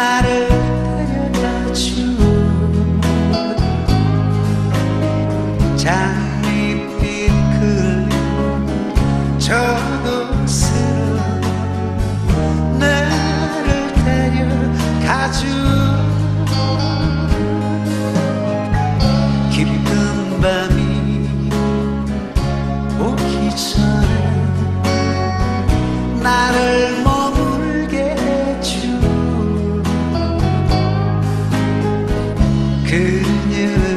나를 데려다준 장밋빛 저곳으로 나를 데려가준 깊은 밤이 오기 전에 can you